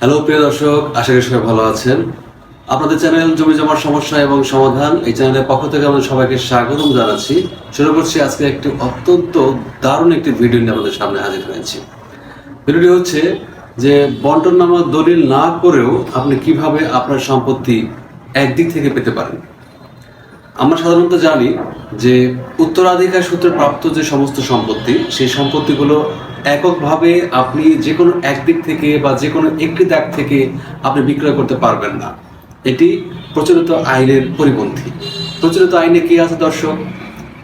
Hello প্রিয় দর্শক, আশা করি সবাই ভালো আছেন। আপনাদের চ্যানেল জমি জমার সমস্যা এবং সমাধান, এই চ্যানেলের পক্ষ থেকে আমাদের সবাইকে স্বাগতম জানাচ্ছি। শুরু করছি আজকে একটি অত্যন্ত দারুণ একটি ভিডিও নিয়ে আমাদের সামনে হাজির হয়েছি। ভিডিওটি হচ্ছে যে বন্টন বন্টননামা দলিল না করেও আপনি কীভাবে আপনার সম্পত্তি একদিক থেকে পেতে পারেন। আমরা সাধারণত জানি যে উত্তরাধিকার সূত্রে প্রাপ্ত যে সমস্ত সম্পত্তি, সেই সম্পত্তিগুলো এককভাবে আপনি যে কোনো একদিক থেকে বা যে কোনো একটি দাগ থেকে আপনি বিক্রয় করতে পারবেন না। এটি প্রচলিত আইনের পরিপন্থী। প্রচলিত আইনে কি আছে, দর্শক?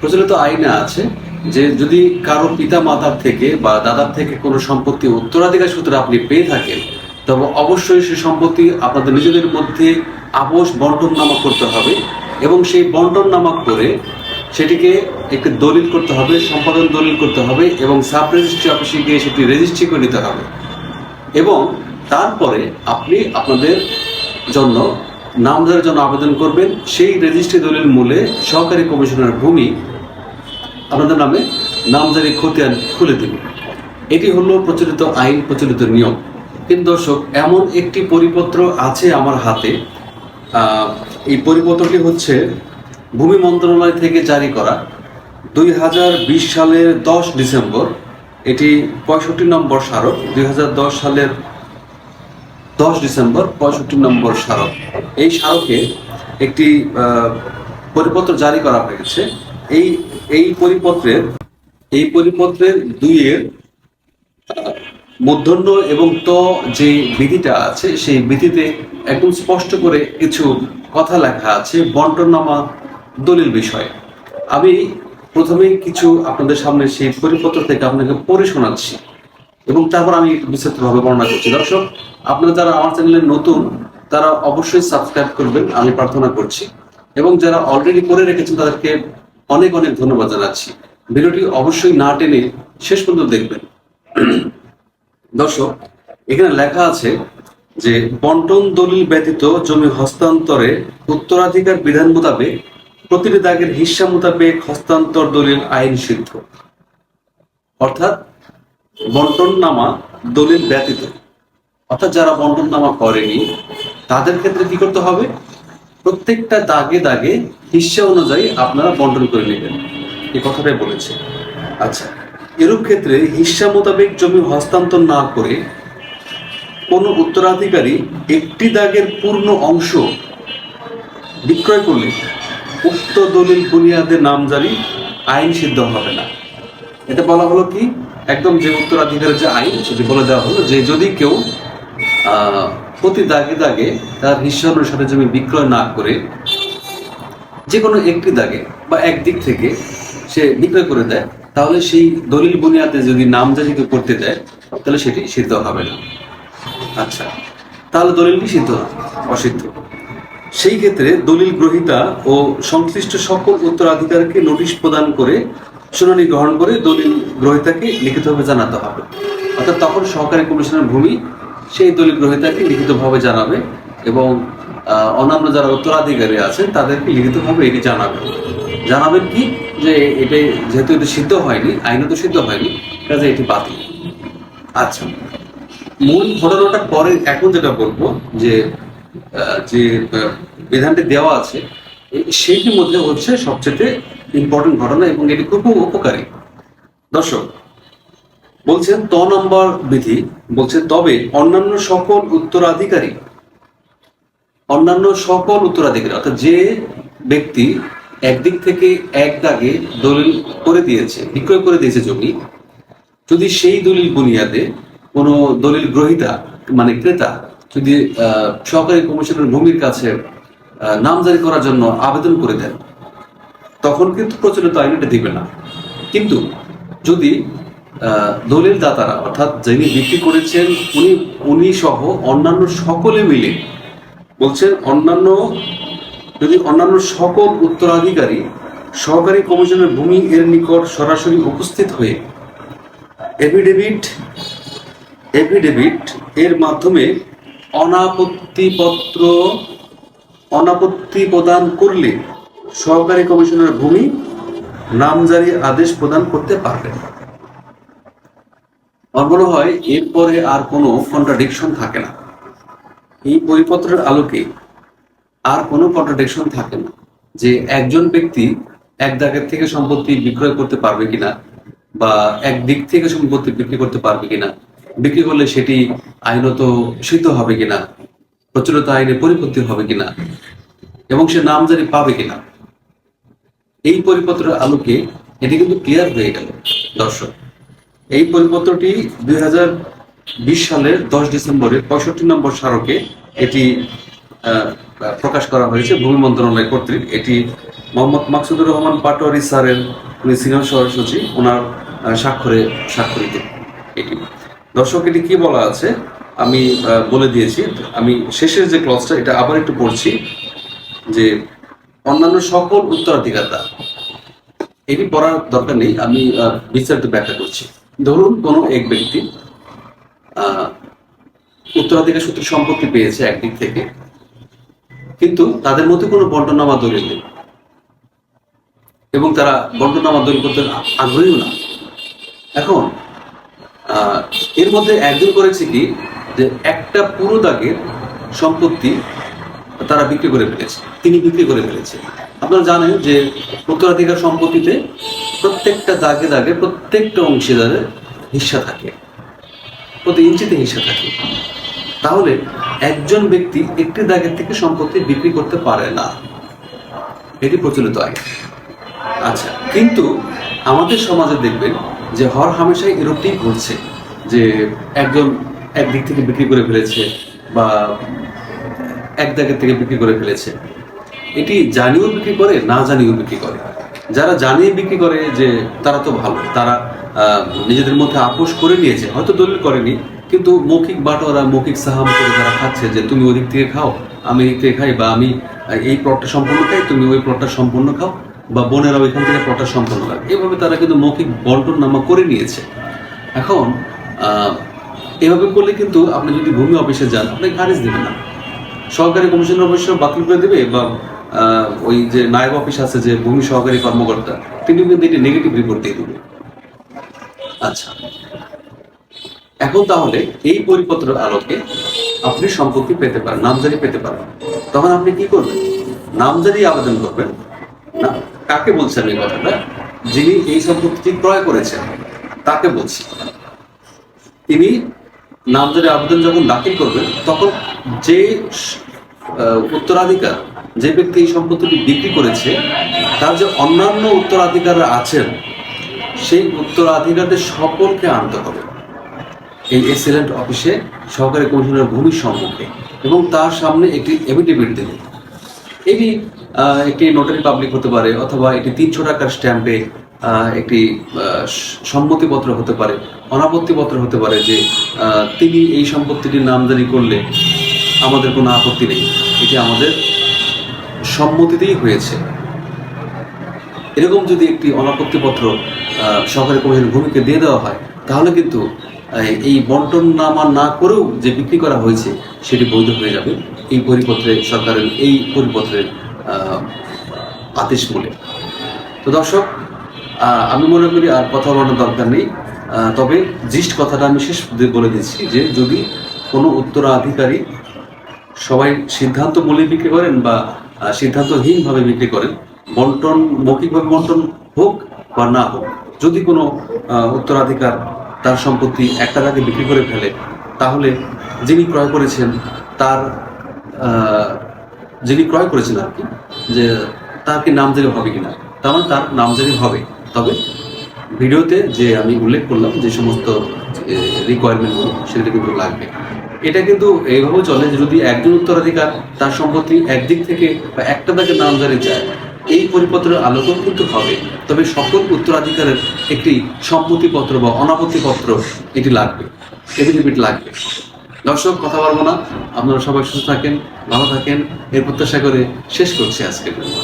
প্রচলিত আইনে আছে যে যদি কারও পিতা মাতার থেকে বা দাদার থেকে কোনো সম্পত্তি উত্তরাধিকার সূত্রে আপনি পেয়ে থাকেন, তবে অবশ্যই সেই সম্পত্তি আপনাদের নিজেদের মধ্যে আপোষ বন্টন নামা করতে হবে এবং সেই বন্টন নামা করে সেটিকে একটি দলিল করতে হবে, সম্পাদন দলিল করতে হবে এবং সাব রেজিস্ট্রি অফিসে গিয়ে সেটি রেজিস্ট্রি করে নিতে হবে। এবং তারপরে আপনি আপনাদের জন্য নামজারির জন্য আবেদন করবেন। সেই রেজিস্ট্রি দলিল মূলে সহকারী কমিশনার ভূমি আপনাদের নামে নামজারি খতিয়ান খুলে দেবে। এটি হলো প্রচলিত আইন, প্রচলিত নিয়ম। কিন্তু দর্শক, এমন একটি পরিপত্র আছে আমার হাতে। এই পরিপত্রটি হচ্ছে ভূমি মন্ত্রণালয় থেকে জারি করা দুই হাজার বিশ সালের দশ ডিসেম্বর, এটি পঁয়ষট্টি নম্বর স্মারক, দুই হাজার দশ সালের দশ ডিসেম্বর, পঁয়ষট্টি নম্বর স্মারক। এই স্মারকে একটি পরিপত্র জারি করা হয়েছে। এই এই পরিপত্রের এই পরিপত্রের দুইয়ের মূর্ধন্য এবং ত যে বিধিটা আছে, সেই বিধিতে একদম স্পষ্ট করে কিছু কথা লেখা আছে। বন্টননামা দলিল বিষয়। আমি প্রথমে কিছু আপনাদের সামনে সেই পরিপত্র থেকে আপনাকে পড়ে শোনাচ্ছি এবং তারপর আমি বিস্তারিতভাবে বর্ণনা করছি। দর্শক, আপনারা যারা আমার চ্যানেলে নতুন, তারা অবশ্যই সাবস্ক্রাইব করবেন, আমি প্রার্থনা করছি। এবং যারা অলরেডি করে রেখেছেন, তাদেরকে অনেক অনেক ধন্যবাদ জানাচ্ছি। ভিডিওটি অবশ্যই না টেনে শেষ পর্যন্ত দেখবেন। দর্শক, এখানে লেখা আছে যে, বন্টন দলিল ব্যতীত জমি হস্তান্তরে উত্তরাধিকার বিধান মোতাবেক প্রতিটি দাগের হিস্সা মোতাবেক হস্তান্তর দলিল আইন সিদ্ধ অর্থাৎ বন্টন নামা দলিল ব্যতীত। অর্থাৎ যারা বন্টন নামা করেনি, তাদের ক্ষেত্রে কি করতে হবে? প্রত্যেকটা দাগে দাগে হিস্সা অনুযায়ী আপনারা বন্টন করে নেবেন। এই কথাটাই বলেছে। আচ্ছা এরূপ ক্ষেত্রে হিস্সা মোতাবেক জমি হস্তান্তর না করে কোনো উত্তরাধিকারী একটি দাগের পূর্ণ অংশ বিক্রয় করলে উক্ত দলিল বুনিয়াদে নামজারি আইন সিদ্ধ হবে না। এটা বলা হলো কি? একদম যে উত্তরাধিকারের যে আইন, সেটি বলে দেওয়া হলো যে যদি কেউ প্রতি দাগে দাগে তার হিস্সা অনুসারে জমি বিক্রয় না করে যে কোনো একটি দাগে বা একদিক থেকে সে বিক্রয় করে দেয়, তাহলে সেই দলিল বুনিয়াদে যদি নামজারি কেউ করতে দেয়, তাহলে সেটি সিদ্ধ হবে না। আচ্ছা তাহলে দলিলটি সিদ্ধ, অসিদ্ধ। সেই ক্ষেত্রে দলিল গ্রহীতা ও সংশ্লিষ্ট সকল উত্তরাধিকারকে নোটিশ প্রদান করে, শুনানি গ্রহণ করে দলিল গ্রহীতাকে লিখিতভাবে জানাতে হবে। অর্থাৎ তখন সহকারী কমিশনার ভূমি সেই দলিল গ্রহীতাকে লিখিতভাবে জানাবে এবং অন্যান্য যারা উত্তরাধিকারী আছেন তাদেরকে লিখিতভাবে এটি জানাবে। জানাবেন কি? যে এটা যেহেতু এটা সিদ্ধ হয়নি, আইনত সিদ্ধ হয়নি, কাজে এটি বাতিল। আচ্ছা মূল ঘটনাটা পরে এখন যেটা বলব যে যে বিধানটি দেওয়া আছে সেইটির মধ্যে হচ্ছে সবচেয়ে ইম্পর্টেন্ট ঘটনা এবং এটি খুব উপকারী। দর্শক, বলছেন ত নম্বর বিধি, বলছে, তবে অন্যান্য সকল উত্তরাধিকারী অন্যান্য সকল উত্তরাধিকারী, অর্থাৎ যে ব্যক্তি একদিক থেকে এক দাগে দলিল করে দিয়েছে, বিক্রয় করে দিয়েছে জমি, যদি সেই দলিল বুনিয়াদে কোনো দলিল গ্রহীতা মানে ক্রেতা, যদি সহকারী কমিশনের ভূমির কাছে নামজারি করার জন্য আবেদন করে দেন। তখন কিন্তু প্রচলিত আইন এটা দিবে না। কিন্তু যদি দলিল দাতারা, অর্থাৎ যিনি বিক্রি করেছেন, উনি উনি সহ অন্যান্য সকলে মিলে, বলছেন অন্যান্য, যদি অন্যান্য সকল উত্তরাধিকারী সহকারী কমিশনের ভূমি এর নিকট সরাসরি উপস্থিত হয়ে এফিডেভিট এফিডেভিট এর মাধ্যমে অনাপত্তিপত্র অনাপত্তি প্রদান করলে সহকারী কমিশনার ভূমি নামজারি আদেশ প্রদান করতে পারবে। আমার মনে হয় এরপরে আর কোনো কন্ট্রাডিকশন থাকে না। এই পরিপত্রের আলোকে আর কোনো কন্ট্রাডিকশন থাকে না যে একজন ব্যক্তি এক দাগের থেকে সম্পত্তি বিক্রয় করতে পারবে কিনা বা এক দিক থেকে সম্পত্তি বিক্রি করতে পারবে কিনা, বিক্রি করলে সেটি আইনত সিদ্ধ হবে কিনা প্রচলিত আইনে পরিপত্তি হবে কিনা? এবং সে নামজারি পাবে কিনা? এই পরিপত্রের আলোকে এটি কিন্তু ক্লিয়ার হয়ে গেল, দর্শক। এই পরিপত্রটি দুই হাজার বিশ সালের দশ ডিসেম্বরে পঁয়ষট্টি নম্বর স্মারকে এটি প্রকাশ করা হয়েছে ভূমি মন্ত্রণালয় কর্তৃক। এটি মোহাম্মদ মাকসুদুর রহমান পাটোয়ারি স্যারের, উনি সিনিয়র শহর সচিব ওনার স্বাক্ষরে, স্বাক্ষরিত এটি। দর্শক, এটি কি বলা আছে? আমি বলে দিয়েছি। আমি শেষের যে ক্লসটা এটা আবার একটু পড়ছি, যে অন্যান্য সকল উত্তরাধিকারটা এটি পড়ার দরকার নেই, আমি বিস্তারিত ব্যাখ্যা করছি। ধরুন কোনো এক ব্যক্তি উত্তরাধিকার সূত্রে সম্পত্তি পেয়েছে একদিক থেকে, কিন্তু তাদের মধ্যে কোনো বন্টনামা দলিল নেই। এবং তারা বন্টনামা দলিল করতে আগ্রহীও না। এখন এর মধ্যে একজন করেছে কি যে একটা পুরো দাগের সম্পত্তি তারা বিক্রি করে ফেলেছে, তিনি বিক্রি করে ফেলেছে। আপনারা জানেন যে উত্তরাধিকার সম্পত্তিতে প্রত্যেকটা দাগে দাগে প্রত্যেকটা অংশীদারের হিস্সা থাকে, প্রতি ইঞ্চিতে হিস্সা থাকে। তাহলে একজন ব্যক্তি একটি দাগের থেকে সম্পত্তি বিক্রি করতে পারে না। এটি প্রচলিত আইন। আচ্ছা কিন্তু আমাদের সমাজে দেখবেন যে হর হামেশাই এরকমই ঘটছে যে একজন একদিক থেকে বিক্রি করে ফেলেছে বা এক দাগের থেকে বিক্রি করে ফেলেছে। এটি জানিয়েও বিক্রি করে, না জানিয়েও বিক্রি করে। যারা জানিয়ে বিক্রি করে যে তারা তো ভালো, তারা নিজেদের মধ্যে আপোষ করে নিয়েছে, হয়তো দলিল করেনি, কিন্তু মৌখিক বাটোয়ারা, মৌখিক সাহাম করে তারা খাচ্ছে যে তুমি ওদিক থেকে খাও, আমি এদিক থেকে খাই বা আমি এই প্লটটা সম্পূর্ণ খাই, তুমি ওই প্লটটা সম্পূর্ণ খাও বা বোনেরা ওইখান থেকে প্লটটা সম্পূর্ণ খাও এভাবে তারা কিন্তু মৌখিক বন্টন নামা করে নিয়েছে। এখন এভাবে করলে কিন্তু আপনি যদি ভূমি অফিসে যান, আপনি খারিজ দেবেন না। সহকারী কমিশনার অবশ্য বাতিল করে দেবে বা ওই যে নায়ব অফিস আছে যে ভূমি সহকারী কর্মকর্তা তিনি কিন্তু এটি নেগেটিভ রিপোর্ট দিয়ে দেবে। আচ্ছা। এখন তাহলে এই পরিপত্রের আলোকে আপনি সম্পত্তি পেতে পারেন, নামজারি পেতে পারেন। তখন আপনি কি করবেন? নামজারি আবেদন করবেন। না, কাকে বলছেন এই কথাটা? যিনি এই সম্পত্তিটি ক্রয় করেছেন, তাকে বলছি। তিনি নামজারি আবেদন যখন দাখিল করবেন তখন যে উত্তরাধিকার, যে ব্যক্তি এই সম্পত্তিটি বিক্রি করেছে, তার যে অন্যান্য উত্তরাধিকাররা আছেন, সেই উত্তরাধিকারদের সকলকে আনতে হবে। এই এক্সেলেন্ট অফিসে সহকারী কমিশনার ভূমির সম্মুখে এবং তার সামনে একটি এফিডেভিট দেবে। এটি একটি নোটারি পাবলিক হতে পারে অথবা এটি তিনশো টাকার স্ট্যাম্পে একটি সম্মতিপত্র হতে পারে অনাপত্তিপত্র হতে পারে যে তিনি এই সম্পত্তিটির নামদারি করলে আমাদের কোনো আপত্তি নেই। এটি আমাদের সম্মতিতেই হয়েছে। এরকম যদি একটি অনাপত্তিপত্র আহ, সরকারি কমিশনের ভূমিকে দিয়ে দেওয়া হয় তাহলে কিন্তু এই বন্টন নামা না করেও যে বিক্রি করা হয়েছে সেটি বৈধ হয়ে যাবে এই পরিপত্রে সরকারের এই পরিপত্রের আদেশ মূলে। তো দর্শক আমি মনে করি আর কথা বলার দরকার নেই। তবে জিস্ট কথাটা আমি শেষ বলে দিচ্ছি যে, যদি কোনো উত্তরাধিকারী সবাই সিদ্ধান্ত মূলে বিক্রি করেন বা সিদ্ধান্তহীনভাবে বিক্রি করেন, বন্টন, মৌখিকভাবে বন্টন হোক বা না হোক, যদি কোনো উত্তরাধিকার তার সম্পত্তি একটা দাগে বিক্রি করে ফেলে, তাহলে যিনি ক্রয় করেছেন তার যিনি ক্রয় করেছেন আর কি, যে তার কি নামজারি হবে কিনা, তার মানে তার নামজারি হবে। তবে ভিডিওতে যে আমি উল্লেখ করলাম যে সমস্ত রিকোয়ারমেন্টগুলো সেগুলো কিন্তু লাগবে। এটা কিন্তু এইভাবে চলে যে যদি একজন উত্তরাধিকার তার সম্পত্তি একদিক থেকে বা একটা দাগে নামজারি যায় এই পরিপত্রের আলোকন কিন্তু হবে। তবে সকল উত্তরাধিকারের একটি সম্মতিপত্র বা অনাপত্তিপত্র এটি লাগবে এফিডেভিট লাগবে। দর্শক, কথা বলব না। আপনারা সবাই সুস্থ থাকেন, ভালো থাকেন। এর প্রত্যাশা করে শেষ করছি আজকের জন্য